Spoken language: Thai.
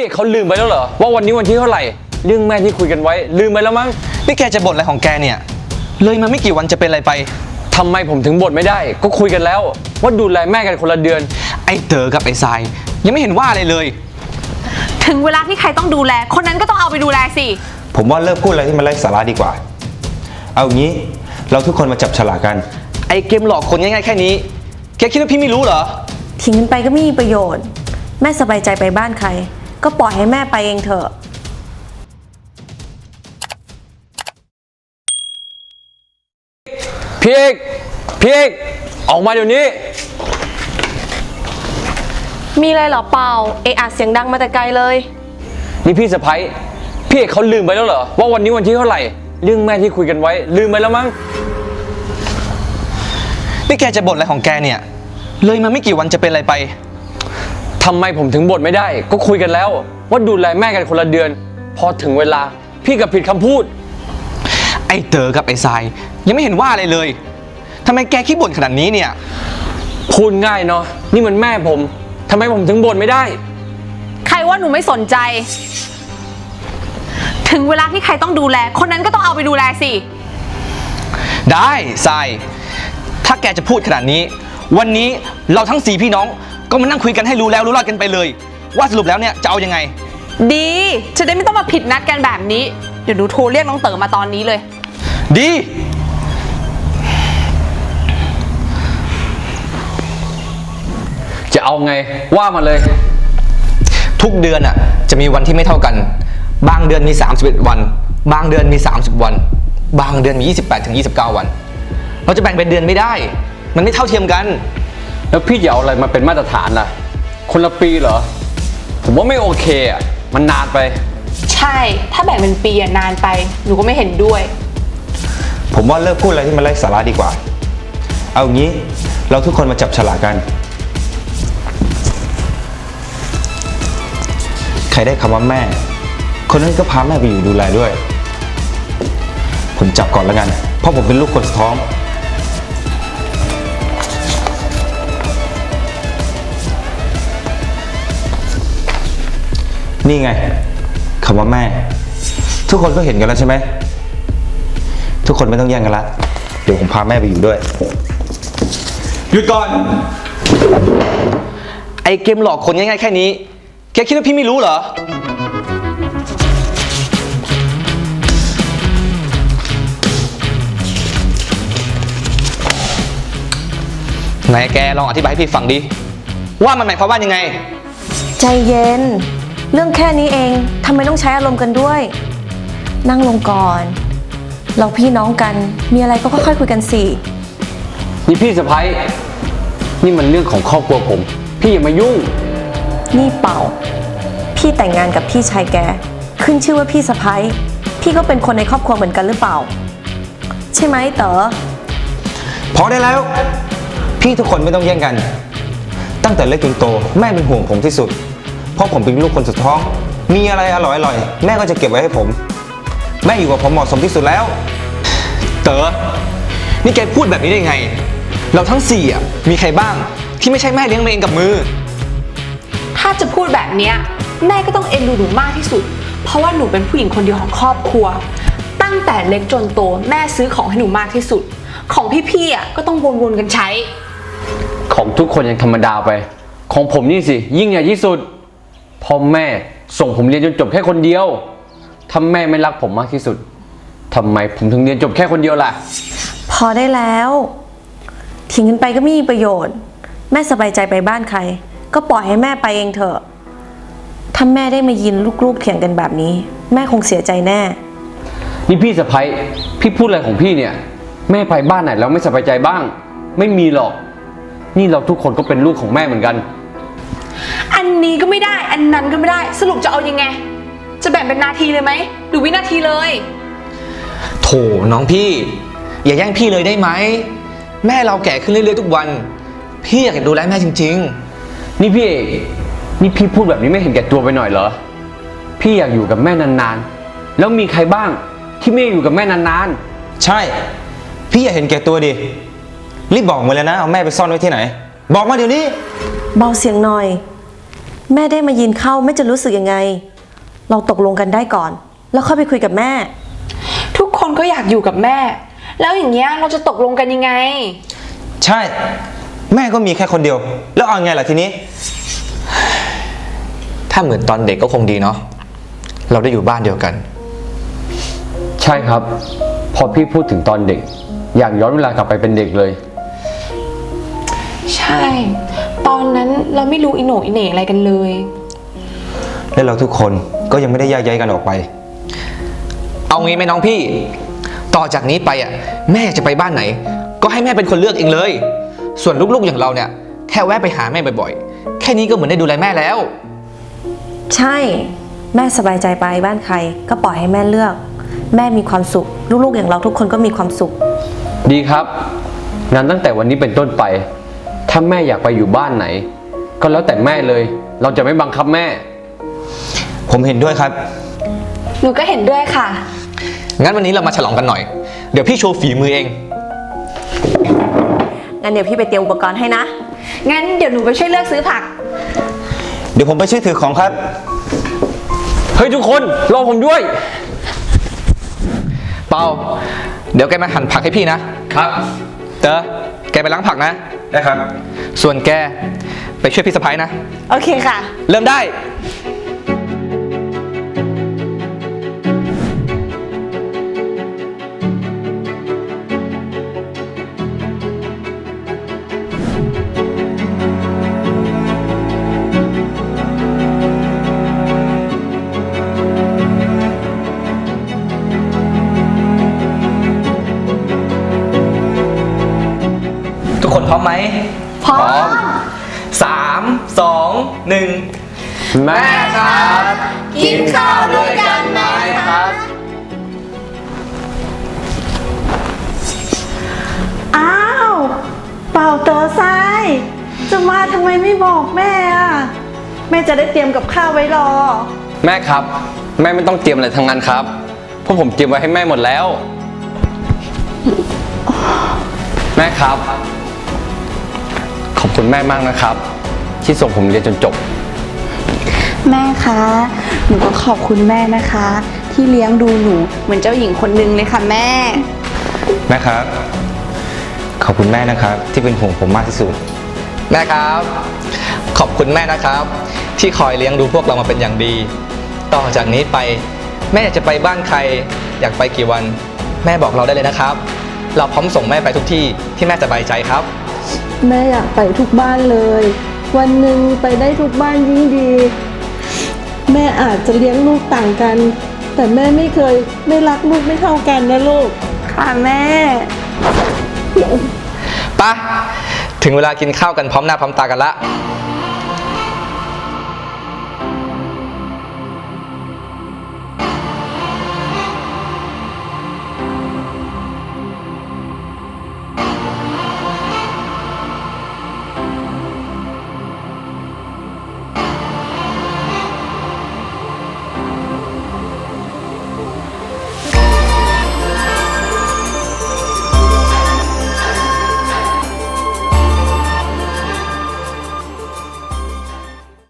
พี่เอกเขาลืมไปแล้วเหรอ ว่าวันนี้วันที่เท่าไหร่ เรื่องแม่ที่คุยกันไว้ ลืมไปแล้วมั้งนี่แกจะบ่นอะไรของแกเนี่ย เลยมาไม่กี่วันจะเป็นอะไรไป ทำไมผมถึงบ่นไม่ได้ ก็คุยกันแล้ว ว่าดูแลแม่กันคนละเดือน ไอ้เต๋อกับไอ้ทราย ยังไม่เห็นว่าอะไรเลย ถึงเวลาที่ใครต้องดูแล คนนั้นก็ต้องเอาไปดูแลสิ ผมว่าเลิกพูดอะไรที่มันไร้สาระดีกว่า เอางี้ เราทุกคนมาจับฉลากกัน ไอ้เกมหลอกคนง่ายๆแค่นี้ แกคิดว่าพี่ไม่รู้เหรอ ทิ้งกันไปก็ไม่มีประโยชน์ แม่สบายใจไปบ้านใคร ก็ปล่อยให้แม่ไปเองเถอะ พี่เอกพี่เอกออกมาเดี๋ยวนี้ มีอะไรเหรอเปล่า เอะอะเสียงดังมาแต่ไกลเลย นี่พี่สะพ้ยพี่เอกเขาลืมไปแล้วเหรอ ว่าวันนี้วันที่เท่าไหร่ เรื่องแม่ที่คุยกันไว้ ลืมไปแล้วมั้ง นี่แกจะบ่นอะไรของแกเนี่ย เลยมาไม่กี่วันจะเป็นอะไรไป ทำไมผมถึงบ่นไม่ได้ ก็คุยกันแล้ว ว่าดูแลแม่กันคนละเดือน พอถึงเวลาพี่กับผิดคำพูด ไอ้เต๋อกับไอ้ทรายยังไม่เห็นว่าอะไรเลยทำไมแกขี้บ่นขนาดนี้เนี่ย พูดง่ายเนาะนี่มันแม่ผมทำไมผมถึงบ่นไม่ได้ ใครว่าหนูไม่สนใจ ถึงเวลาที่ใครต้องดูแล คนนั้นก็ต้องเอาไปดูแลสิ ได้ทรายถ้าแกจะพูดขนาดนี้ วันนี้เราทั้งสี่พี่น้อง ก็มานั่งคุยกันให้รู้แล้วรู้รอดกันไปเลย ว่าสรุปแล้วเนี่ยจะเอายังไง ดีจะได้ไม่ต้องมาผิดนัดกันแบบนี้ เดี๋ยวหนูโทรเรียกน้องเต๋อมาตอนนี้เลย ดี จะเอาไงว่ามาเลย ทุกเดือนอะจะมีวันที่ไม่เท่ากัน บางเดือนมี 31 วัน บางเดือนมี 30 วัน บางเดือนมี 28ถึง29 วัน เราจะแบ่งเป็นเดือนไม่ได้ มันไม่เท่าเทียมกัน แล้วพี่จะเอาอะไรมาเป็นมาตรฐานล่ะ คนละปีเหรอ ผมว่าไม่โอเคอะ มันนานไป ใช่ ถ้าแบ่งเป็นปีอะนานไป หนูก็ไม่เห็นด้วย ผมว่าเลิกพูดอะไรที่มันไร้สาระดีกว่า เอางี้เราทุกคนมาจับฉลากกัน ใครได้คำว่าแม่ คนนั้นก็พาแม่ไปอยู่ดูแลด้วย ผมจับก่อนแล้วกัน เพราะผมเป็นลูกคนสุดท้อง นี่ไงคำว่าแม่ ทุกคนก็เห็นกันแล้วใช่ไหม ทุกคนไม่ต้องแย่งกันละเดี๋ยวผมพาแม่ไปอยู่ด้วย หยุดก่อน ไอ้เกมหลอกคนง่ายๆแค่นี้ แกคิดว่าพี่ไม่รู้เหรอ ไหนแกลองอธิบายให้พี่ฟังดิ ว่ามันหมายความว่ายังไง ใจเย็น เรื่องแค่นี้เองทำไมต้องใช้อารมณ์กันด้วย นั่งลงก่อน เราพี่น้องกันมีอะไรก็ค่อยๆคุยกันสินี่พี่สะพ้ยนี่มันเรื่องของครอบครัวผม พี่อย่ามายุ่ง นี่เป่า พี่แต่งงานกับพี่ชายแก ขึ้นชื่อว่าพี่สะพ้ยพี่ก็เป็นคนในครอบครัวเหมือนกันหรือเปล่า ใช่ไหมเต๋อพอได้แล้ว พี่ทุกคนไม่ต้องแย่งกัน ตั้งแต่เล็กจนโต แม่เป็นห่วงผมที่สุดเพ ราะผมเป็นลูกคนสุดท้อง มีอะไรอร่อยๆแม่ก็จะเก็บไว้ให้ผม แม่อยู่กับผมเหมาะสมที่สุดแล้ว เต๋อ นี่แกพูดแบบนี้ได้ไง เราทั้งสี่อะมีใครบ้างที่ไม่ใช่แม่เลี้ยงมาเองกับมือ ถ้าจะพูดแบบเนี้ยแม่ก็ต้องเอ็นดูหนูมากที่สุด เพราะว่าหนูเป็นผู้หญิงคนเดียวของครอบครัว ตั้งแต่เล็กจนโตแม่ซื้อของให้หนูมากที่สุด ของพี่ๆอะก็ต้องวนๆกันใช้ ของทุกคนยังธรรมดาไป ของผมนี่สิ ยิ่งใหญ่ที่สุด พ่อแม่ส่งผมเรียนจนจบแค่คนเดียวถ้าแม่ไม่รักผมมากที่สุดทำไมผมถึงเรียนจบแค่คนเดียวล่ะ พอได้แล้วทิ้งกันไปก็ไม่มีประโยชน์ แม่สบายใจไปบ้านใคร ก็ปล่อยให้แม่ไปเองเถอะ ถ้าแม่ได้มายินลูกๆเถียงกันแบบนี้ แม่คงเสียใจแน่ นี่พี่สะพ้ยพี่พูดอะไรของพี่เนี่ย แม่ไปบ้านไหนแล้วไม่สบายใจบ้าง ไม่มีหรอก นี่เราทุกคนก็เป็นลูกของแม่เหมือนกัน อันนี้ก็ไม่ได้ อันนั้นก็ไม่ได้ สรุปจะเอายังไง จะแบ่งเป็นนาทีเลยไหม หรือวินาทีเลย โถน้องพี่ อย่าแย่งพี่เลยได้ไหม แม่เราแก่ขึ้นเรื่อยๆทุกวัน พี่อยากดูแลแม่จริง นี่พี่เอกนี่พี่พูดแบบนี้ไม่เห็นแก่ตัวไปหน่อยเหรอ พี่อยากอยู่กับแม่นานๆ แล้วมีใครบ้างที่ไม่อยู่กับแม่นานใช่ พี่อย่าเห็นแก่ตัวดิ รีบบอกมาเลยนะ เอาแม่ไปซ่อนไว้ที่ไหน บอกมาเดี๋ยวนี้ เบาเสียงหน่อย แม่ได้มายินเข้าแม่จะรู้สึกยังไง เราตกลงกันได้ก่อน แล้วค่อยไปคุยกับแม่ ทุกคนก็อยากอยู่กับแม่ แล้วอย่างเงี้ยเราจะตกลงกันยังไง ใช่ แม่ก็มีแค่คนเดียว แล้วเอาไงล่ะทีนี้ ถ้าเหมือนตอนเด็กก็คงดีเนาะเราได้อยู่บ้านเดียวกัน ใช่ครับ พอพี่พูดถึงตอนเด็ก อยากย้อนเวลากลับไปเป็นเด็กเลย ใช่ ตอนนั้นเราไม่รู้อิโหนอิเหน่อะไรกันเลย และเราทุกคนก็ยังไม่ได้แยกย้ายกันออกไป เอางี้ไหมน้องพี่ ต่อจากนี้ไปอะแม่จะไปบ้านไหน ก็ให้แม่เป็นคนเลือกเองเลย ส่วนลูกๆอย่างเราเนี่ย แค่แวะไปหาแม่บ่อยๆ แค่นี้ก็เหมือนได้ดูแลแม่แล้ว ใช่ แม่สบายใจไปบ้านใคร ก็ปล่อยให้แม่เลือก แม่มีความสุข ลูกๆอย่างเราทุกคนก็มีความสุข ดีครับ งั้นตั้งแต่วันนี้เป็นต้นไป ถ้าแม่อยากไปอยู่บ้านไหน ก็แล้วแต่แม่เลย เราจะไม่บังคับแม่ ผมเห็นด้วยครับ หนูก็เห็นด้วยค่ะ งั้นวันนี้เรามาฉลองกันหน่อย เดี๋ยวพี่โชว์ฝีมือเอง งั้นเดี๋ยวพี่ไปเตรียมอุปกรณ์ให้นะ งั้นเดี๋ยวหนูไปช่วยเลือกซื้อผัก เดี๋ยวผมไปช่วยถือของครับ เฮ้ยทุกคนรอผมด้วย เปาเดี๋ยวแกมาหั่นผักให้พี่นะครับ เต๋อแกไปล้างผักนะ ได้ครับ ส่วนแกไปช่วยพี่สะพ้ายนะ โอเคค่ะ เริ่มได้ ทุกคนพร้อมไหมพร้อมสามสองหนึ่งแม่ครับกินข้าวด้วยกันไหมคะอ้าว เป่าเต๋อทรายจะมาทำไมไม่บอกแม่อะแม่จะได้เตรียมกับข้าวไว้รอ แม่ครับ แม่ไม่ต้องเตรียมอะไรทั้งนั้นครับเพราะผมเตรียมไว้ให้แม่หมดแล้ว แม่ครับข อบคุณแม่มากนะครับ ที่ส่งผมเรียนจนจบ แม่คะ หนูก็ขอบคุณแม่นะคะ ที่เลี้ยงดูหนูเหมือนเจ้าหญิงคนนึงเลยค่ะแม่ แม่ครับ ขอบคุณแม่นะครับ ที่เป็นห่วงผมมากที่สุด แม่ครับ ขอบคุณแม่นะครับ ที่คอยเลี้ยงดูพวกเรามาเป็นอย่างดี ต่อจากนี้ไป แม่อยากจะไปบ้านใคร อยากไปกี่วัน แม่บอกเราได้เลยนะครับ เราพร้อมส่งแม่ไปทุกที่ที่แม่สบายใจครับ แม่อยากไปทุกบ้านเลย วันหนึ่งไปได้ทุกบ้านยิ่งดี แม่อาจจะเลี้ยงลูกต่างกัน แต่แม่ไม่เคยไม่รักลูกไม่เท่ากันนะลูก ค่ะแม่ไปะถึงเวลากินข้าวกันพร้อมหน้าพร้อมตากันละค